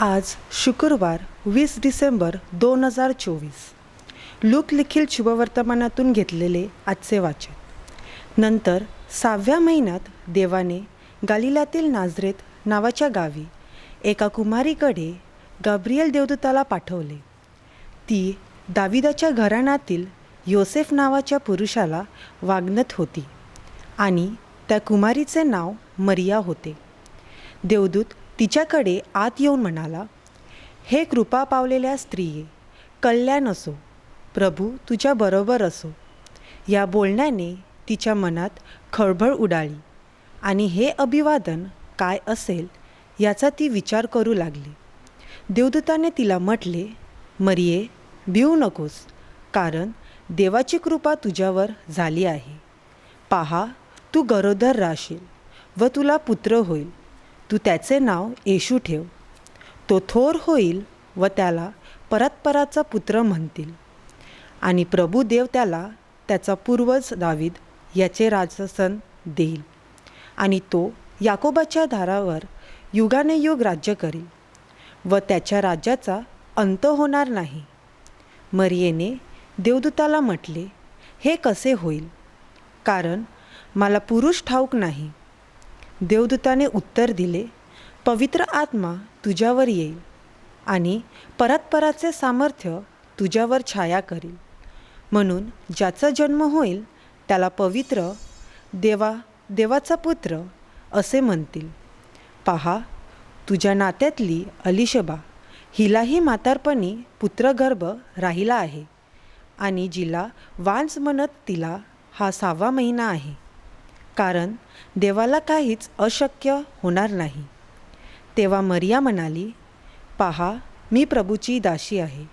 आज शुक्रवार वीस डिसेंबर दोन हजार चोवीस. लूक लिखील शुभवर्तमानातून घेतलेले आजचे वाचन. नंतर सहाव्या महिन्यात देवाने गालिलातील नाझरेत नावाच्या गावी एका कुमारीकडे गाब्रियल देवदूताला पाठवले. ती दाविदाच्या घराण्यातील योसेफ नावाच्या पुरुषाला वागणत होती आणि त्या कुमारीचे नाव मरिया होते. देवदूत तिच्याकडे आत येऊन म्हणाला हे कृपा पावलेल्या स्त्रिये कल्याण असो प्रभू तुझ्या बरोबर असो. या बोलण्याने तिच्या मनात खळबळ उडाली आणि हे अभिवादन काय असेल याचा ती विचार करू लागली. देवदूताने तिला म्हटले मरिये भिऊ नकोस कारण देवाची कृपा तुझ्यावर झाली आहे. पहा तू गरोदर राहशील व तुला पुत्र होईल. तू त्याचे नाव येशू ठेव. तो थोर होईल व त्याला परतपराचा पुत्र म्हणतील. आणि प्रभू देव त्याला त्याचा पूर्वज दावीद याचे राजसन देईल. आणि तो याकोबाच्या धारावर युगाने युग राज्य करील व त्याच्या राज्याचा अंत होणार नाही. मरियेने देवदूताला म्हटले हे कसे होईल? कारण मला पुरुष ठाऊक नाही. देवदूताने उत्तर दिले पवित्र आत्मा तुझ्यावर येईल आणि परतपराचे सामर्थ्य तुझ्यावर छाया करील. म्हणून ज्याचा जन्म होईल त्याला पवित्र देवा देवाचा पुत्र असे म्हणतील. पहा तुझ्या नात्यातली अलिशबा हिलाही म्हातारपणी पुत्रगर्भ राहिला आहे आणि जिला वांस म्हणत तिला हा सहावा महिना आहे. कारण देवाला काहीच अशक्य होणार नाही. तेव्हा मरिया म्हणाली पहा मी प्रभूची दाशी आहे.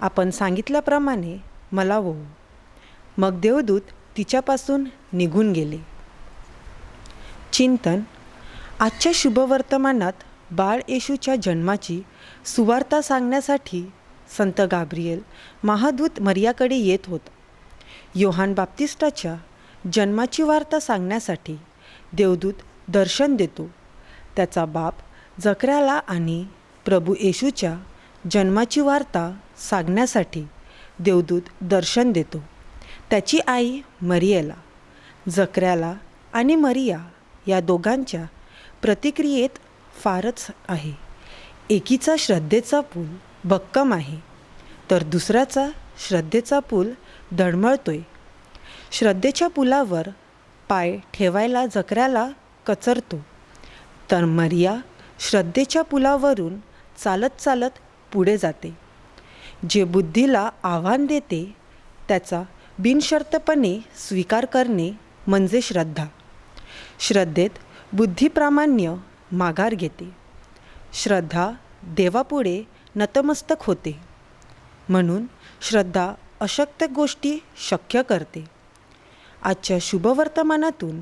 आपण सांगितल्याप्रमाणे मला हो मग देवदूत तिच्यापासून निघून गेले. चिंतन आजच्या शुभवर्तमानात बाळ येशूच्या जन्माची सुवार्ता सांगण्यासाठी संत गाब्रियल महादूत मरियाकडे येत होता. योहान बाप्तिस्टाच्या जन्माची वार्ता सांगण्यासाठी देवदूत दर्शन देतो. त्याचा बाप जकऱ्याला आणि प्रभू येशूच्या जन्माची वार्ता सांगण्यासाठी देवदूत दर्शन देतो. त्याची आई मरियेला जकऱ्याला आणि मरिया या दोघांच्या प्रतिक्रियेत फारच आहे. एकीचा श्रद्धेचा पूल भक्कम आहे तर दुसऱ्याचा श्रद्धेचा पूल धडमळतोय. श्रद्धेच्या पुलावर पाय ठेवायला जकऱ्याला कचरतो. तर मरिया श्रद्धेच्या पुलावरून चालत चालत पुढे जाते. जे बुद्धीला आव्हान देते त्याचा बिनशर्तपणे स्वीकार करणे म्हणजे श्रद्धा. श्रद्धेत बुद्धिप्रामाण्य माघार घेते. श्रद्धा देवापुढे नतमस्तक होते. म्हणून श्रद्धा अशक्त गोष्टी शक्य करते. आजच्या शुभवर्तमानातून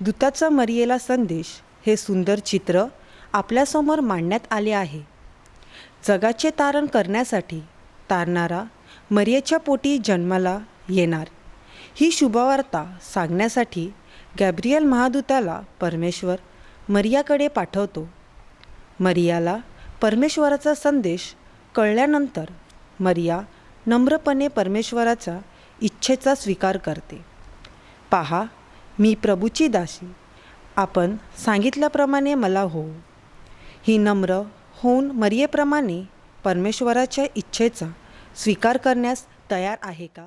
दूताचा मरियेला संदेश हे सुंदर चित्र आपल्यासमोर मांडण्यात आले आहे. जगाचे तारण करण्यासाठी तारणारा मरियेच्या पोटी जन्माला येणार. ही शुभवार्ता सांगण्यासाठी गॅब्रियल महादूताला परमेश्वर मरियाकडे पाठवतो. मरियाला परमेश्वराचा संदेश कळल्यानंतर मरिया नम्रपणे परमेश्वराचा इच्छेचा स्वीकार करते. पहा मी प्रभूची दासी. आपण सांगितल्याप्रमाणे मला हो. ही नम्र होऊन मरियेप्रमाणे परमेश्वराच्या इच्छेचा स्वीकार करण्यास तयार आहे का?